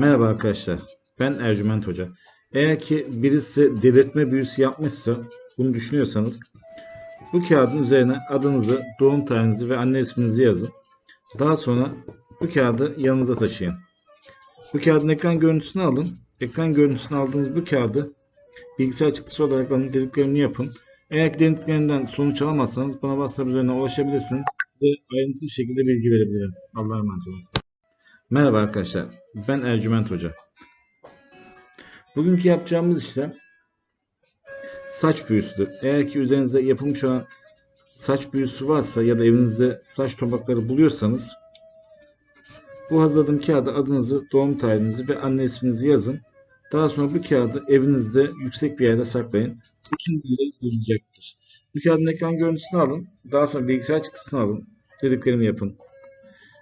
Merhaba arkadaşlar. Ben Ercüment Hoca. Eğer ki birisi delirtme büyüsü yapmışsa bunu düşünüyorsanız bu kağıdın üzerine adınızı, doğum tarihinizi ve anne isminizi yazın. Daha sonra bu kağıdı yanınıza taşıyın. Bu kağıdın ekran görüntüsünü alın. Ekran görüntüsünü aldığınız bu kağıdı bilgisayar çıktısı olarak alın dediklerini yapın. Eğer ki dediklerinden sonuç alamazsanız bana WhatsApp üzerinden ulaşabilirsiniz. Size ayrıntılı şekilde bilgi verebilirim. Allah'a emanet olun. Merhaba arkadaşlar. Ben Ercüment Hoca. Bugünkü yapacağımız işlem saç büyüsüdür. Eğer ki üzerinizde yapılmış olan saç büyüsü varsa ya da evinizde saç topakları buluyorsanız bu hazırladığım kağıda adınızı, doğum tarihinizi ve anne isminizi yazın. Daha sonra bu kağıdı evinizde yüksek bir yerde saklayın. İkinci yılda bulunacaktır. Bu kağıdın ekran görüntüsünü alın. Daha sonra bilgisayar çıktısını alın. Dediklerimi yapın.